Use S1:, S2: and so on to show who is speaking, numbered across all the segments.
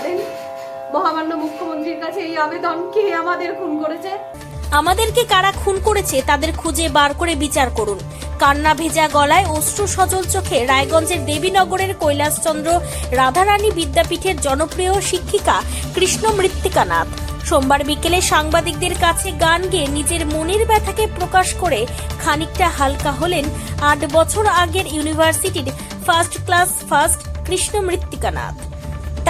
S1: জানেন মহামান্য মুখ্যমন্ত্রীর কাছে এই আবেদন কে আমাদের খুন করেছে?
S2: আমাদেরকে কারা খুন করেছে তাদের খুঁজে বার করে বিচার করুন। কান্না ভেজা গলায় অশ্রু সজল চোখে রায়গঞ্জের দেবীনগরের কৈলাসচন্দ্র রাধারানী বিদ্যাপীঠের জনপ্রিয় শিক্ষিকা কৃষ্ণ মৃত্তিকা নাথ সোমবার বিকেলে সাংবাদিকদের কাছে গান গেয়ে নিজের মনের ব্যথাকে প্রকাশ করে খানিকটা হালকা হলেন আট বছর আগের ইউনিভার্সিটির ফার্স্ট ক্লাস ফার্স্ট কৃষ্ণ মৃত্তিকা নাথ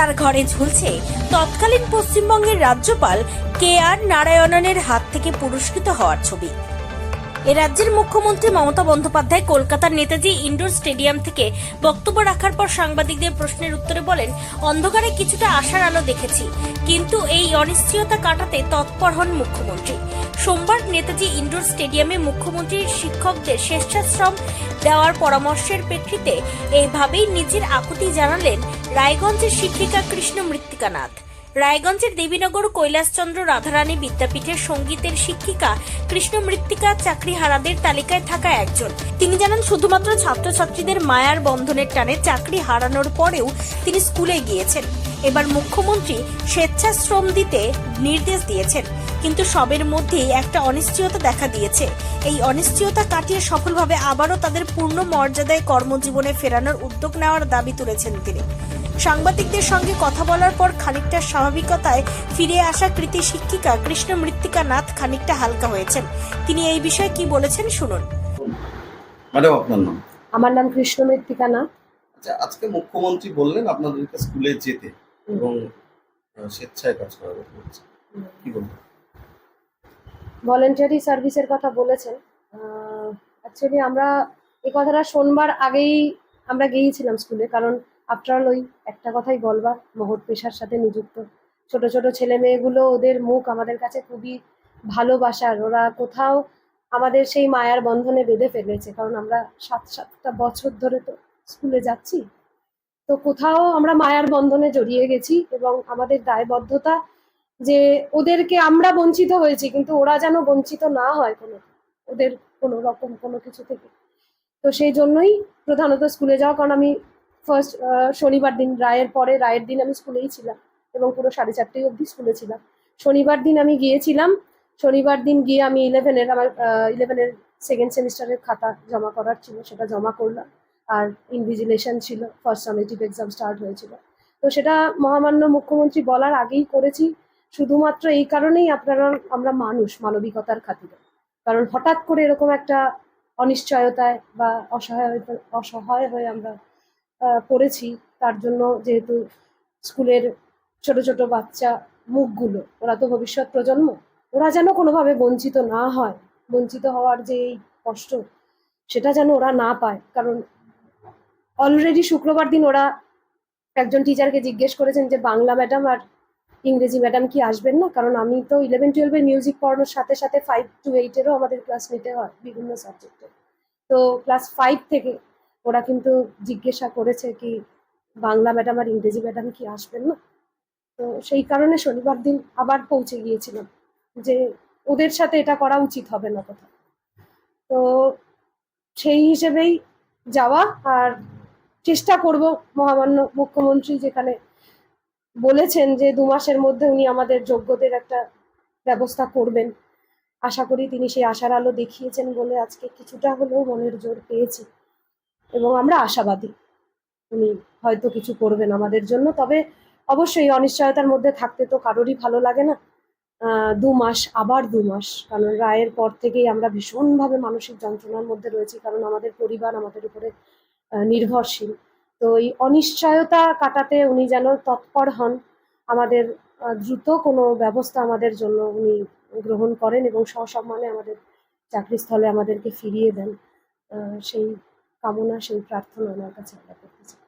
S2: তার ঘরে ঝুলছে তৎকালীন পশ্চিমবঙ্গের রাজ্যপাল কে আর নারায়ণনের হাত থেকে পুরস্কৃত হওয়ার ছবি। এ রাজ্যের মুখ্যমন্ত্রী মমতা বন্দ্যোপাধ্যায় কলকাতার নেতাজি ইন্ডোর স্টেডিয়াম থেকে বক্তব্য রাখার পর সাংবাদিকদের প্রশ্নের উত্তরে বলেন, অন্ধকারে কিছুটা আশার আলো দেখেছি, কিন্তু এই অনিশ্চয়তা কাটাতে তৎপর হন মুখ্যমন্ত্রী। সোমবার নেতাজি ইন্ডোর স্টেডিয়ামে মুখ্যমন্ত্রীর শিক্ষকদের স্বেচ্ছাশ্রম দেওয়ার পরামর্শের প্রেক্ষিতে এইভাবেই নিজের আকুতি জানালেন রায়গঞ্জের শিক্ষিকা কৃষ্ণ মৃত্তিকা নাথ রায়গঞ্জের দেবীনগর কৈলাসচন্দ্র রাধারানী বিদ্যাপীঠের সঙ্গীতের শিক্ষিকা কৃষ্ণ মৃত্তিকা চাকরি হারাদের তালিকায় থাকা একজন। তিনি জানান, শুধুমাত্র ছাত্রছাত্রীদের মায়ার বন্ধনের টানে চাকরি হারানোর পরেও তিনি স্কুলে গিয়েছেন। এবার মুখ্যমন্ত্রী স্বেচ্ছাশ্রম দিতে নির্দেশ দিয়েছেন। কিন্তু সবের মধ্যেই একটা অনিশ্চয়তা দেখা দিয়েছে। এই অনিশ্চয়তা কাটিয়ে সফলভাবে আবারও তাদের পূর্ণ মর্যাদায় কর্মজীবনে ফেরানোর উদ্যোগ নেওয়ার দাবি তুলেছেন তিনি। সাংবাদিকদের সঙ্গে কথা বলার পর খানিকটা স্বাভাবিকতায় ফিরে আসা কৃতি শিক্ষিকা কৃষ্ণ মৃত্তিকা নাথ খানিকটা হালকা হয়েছেন। তিনি এই বিষয়ে কি বলেছেন শুনুন।
S3: ম্যাডাম আপনার নাম?
S1: আমার নাম কৃষ্ণ মৃত্তিকা নাথ।
S3: আচ্ছা আজকে মুখ্যমন্ত্রী বললেন আপনাদেরকে স্কুলে যেতে এবং স্বেচ্ছায় কাজ করার কথা বলছেন। কি বলবেন?
S1: ভলেন্টারি সার্ভিসের কথা বলেছেন। অ্যাকচুয়ালি আমরা এই কথাটা শোনবার আগেই আমরা গিয়েছিলাম স্কুলে কারণ আফটার ওই একটা কথাই বলবার মহৎ পেশার সাথে নিযুক্ত। ছোট ছোট ছেলে মেয়েগুলো ওদের মুখ আমাদের কাছে খুবই ভালোবাসার। ওরা কোথাও আমাদের সেই মায়ার বন্ধনে বেঁধে ফেলেছে, কারণ আমরা সাত সাতটা বছর ধরে তো স্কুলে যাচ্ছি। তো কোথাও আমরা মায়ার বন্ধনে জড়িয়ে গেছি এবং আমাদের দায়বদ্ধতা যে ওদেরকে আমরা বঞ্চিত হয়েছি, কিন্তু ওরা যেন বঞ্চিত না হয় কোনো, ওদের কোনো রকম কোনো কিছু থেকে। তো সেই জন্যই প্রধানত স্কুলে যাওয়া, কারণ আমি ফার্স্ট শনিবার দিন, রায়ের পরে, রায়ের দিন আমি স্কুলেই ছিলাম এবং পুরো সাড়ে চারটে অবধি স্কুলে ছিলাম। শনিবার দিন আমি গিয়েছিলাম। শনিবার দিন গিয়ে আমি ইলেভেনের আমার ইলেভেনের সেকেন্ড সেমিস্টারের খাতা জমা করার ছিল, সেটা জমা করলাম। আর ইনভিজিলেশন ছিল ফার্স্ট সামেটিভ এক্সাম স্টার্ট হয়েছিল। তো সেটা মহামান্য মুখ্যমন্ত্রী বলার আগেই করেছি। শুধুমাত্র এই কারণেই আপনারা, আমরা মানুষ মানবিকতার খাতিরে। কারণ হঠাৎ করে এরকম একটা অনিশ্চয়তায় বা অসহায় অসহায় হয়ে আমরা পড়েছি তার জন্য যেহেতু স্কুলের ছোট ছোট বাচ্চা মুখগুলো, ওরা তো ভবিষ্যৎ প্রজন্ম, ওরা যেন কোনোভাবে বঞ্চিত না হয়, বঞ্চিত হওয়ার যে এই কষ্ট, সেটা যেন ওরা না পায়, কারণ অলরেডি শুক্রবার দিন ওরা একজন টিচারকে জিজ্ঞেস করেছেন যে, বাংলা ম্যাডাম আর ইংরেজি ম্যাডাম কি আসবেন না? কারণ আমি তো ইলেভেন টুয়েলভের মিউজিক পড়ানোর সাথে সাথে ফাইভ টু এইটেরও আমাদের ক্লাস নিতে হয় বিভিন্ন সাবজেক্টে তো ক্লাস ফাইভ থেকে ওরা কিন্তু জিজ্ঞাসা করেছে কি, বাংলা ম্যাডাম আর ইংরেজি ম্যাডাম কি আসবেন না? তো সেই কারণে শনিবার দিন আবার পৌঁছে গিয়েছিলাম যে ওদের সাথে এটা করা উচিত হবে না কোথাও। তো সেই হিসেবেই যাওয়া আর চেষ্টা করব মহামান্য মুখ্যমন্ত্রী যেখানে বলেছেন যে দু মাসের মধ্যে উনি আমাদের যোগ্যদের একটা ব্যবস্থা করবেন। আশা করি তিনি সেই আশার আলো দেখিয়েছেন বলে আজকে কিছুটা হলেও মনের জোর পেয়েছি। এবং আমরা আশাবাদী। উনি হয়তো কিছু করবেন আমাদের জন্য, তবে অবশ্যই অনিশ্চয়তার মধ্যে থাকতে তো কারোরই ভালো লাগে না। দু মাস, আবার দু মাস, কারণ রায়ের পর থেকেই আমরা ভীষণভাবে মানসিক যন্ত্রণার মধ্যে রয়েছি, কারণ আমাদের পরিবার আমাদের উপরে নির্ভরশীল। তো এই অনিশ্চয়তা কাটাতে উনি যেন তৎপর হন, আমাদের দ্রুত কোনো ব্যবস্থা আমাদের জন্য উনি গ্রহণ করেন এবং সসম্মানে আমাদের চাকরিস্থলে আমাদেরকে ফিরিয়ে দেন। সেই কামনা, সেই প্রার্থনা কাছে আমরা চাই।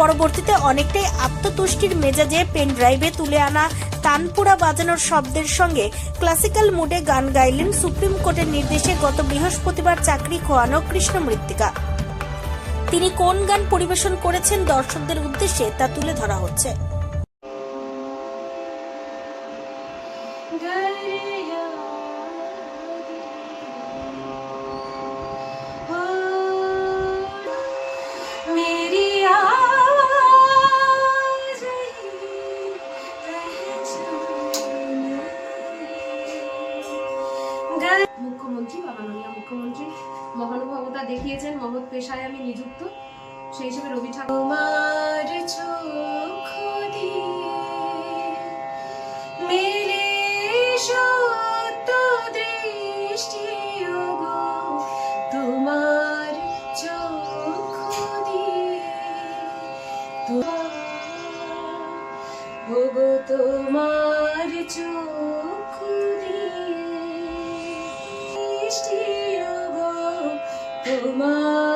S2: পরবর্তীতে অনেকটাই আত্মতুষ্টির মেজাজে পেন ড্রাইভে তুলে আনা তানপুরা বাজানোর শব্দের সঙ্গে ক্লাসিক্যাল মুডে গান গাইলেন সুপ্রিম কোর্টের নির্দেশে গত বৃহস্পতিবার চাকরি খোয়ানো কৃষ্ণ মৃত্তিকা। তিনি কোন গান পরিবেশন করেছেন দর্শকদের উদ্দেশ্যে তা তুলে ধরা হচ্ছে।
S1: সেই হিসেবে রবি ঠাকুর তোমার চক্ষু দিয়ে মেলে সত্য দৃষ্টি ওগো, তোমার চক্ষু দিয়ে তোমার তোমার চক্ষু দিয়ে দৃষ্টি ওগো, তোমার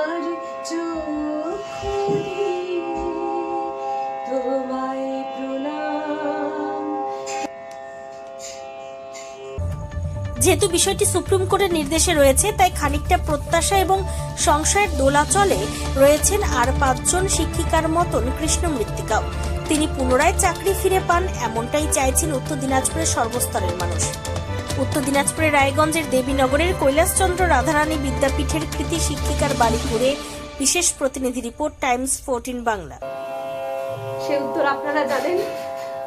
S2: যেহেতু বিষয়টি সুপ্রিম কোর্টের নির্দেশে রয়েছে, তাই খানিকটা প্রত্যাশা এবং সংশয়ের দোলাচলে রয়েছেন আর পাঁচজন শিক্ষিকার মতন কৃষ্ণ মৃত্তিকাও। তিনি পুনরায় চাকরি ফিরে পান, এমনটাই চাইছেন উত্তর দিনাজপুরের সর্বস্তরের মানুষ। উত্তর দিনাজপুরের রায়গঞ্জের দেবীনগরের কৈলাসচন্দ্র রাধারানী বিদ্যাপীঠের কৃতি শিক্ষিকার বাড়ি ঘুরে বিশেষ প্রতিনিধি রিপোর্ট, টাইমস ফোরটিন বাংলা।
S1: সে উত্তর আপনারা জানেন,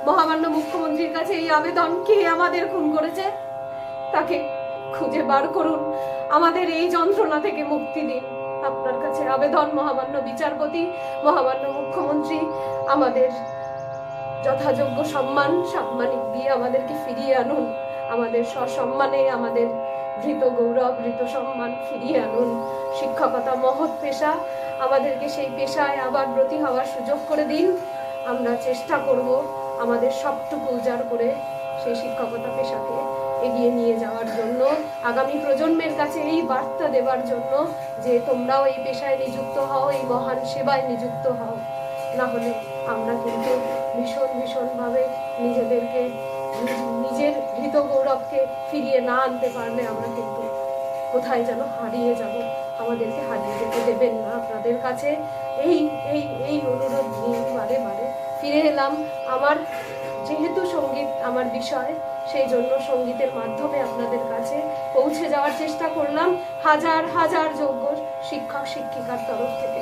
S1: মহামান্য মুখ্যমন্ত্রীর কাছে এই আবেদন কে আমাদের খুন করেছে। তাকে খুঁজে বার করুন। আমাদের এই যন্ত্রণা থেকে মুক্তি দিন। আপনার কাছে আবেদন, মহামান্য বিচারপতি, মহামান্য মুখ্যমন্ত্রী, আমাদের যথাযোগ্য সম্মান, সাম্মানিক দিয়ে আমাদেরকে ফিরিয়ে আনুন। আমাদের সসম্মানে আমাদের ধৃত গৌরব ধৃত সম্মান ফিরিয়ে আনুন। শিক্ষকতা মহৎ পেশা। আমাদেরকে সেই পেশায় আবার ব্রতী হওয়ার সুযোগ করে দিন। আমরা চেষ্টা করব আমাদের সবটুকু উজাড় করে সেই শিক্ষকতা পেশাকে এগিয়ে নিয়ে যাওয়ার জন্য, আগামী প্রজন্মের কাছে এই বার্তা দেওয়ার জন্য যে তোমরাও এই পেশায় নিযুক্ত হও, এই মহান সেবায় নিযুক্ত হও। না হলে আমরা কিন্তু ভীষণ ভীষণভাবে নিজেদেরকে নিজের ধৃত গৌরবকে ফিরিয়ে না আনতে পারলে আমরা কিন্তু কোথায় যেন হারিয়ে যাব। আমাদেরকে হারিয়ে যেতে দেবেন না। আপনাদের কাছে এই এই এই অনুরোধ নিয়ে বারে বারে। ফিরে এলাম। আমার যেহেতু সংগীত আমার বিষয়, সেই জন্য সঙ্গীতের মাধ্যমে আপনাদের কাছে পৌঁছে যাওয়ার চেষ্টা করলাম। হাজার হাজার যোগ্য শিক্ষক, শিক্ষিকার তরফ থেকে।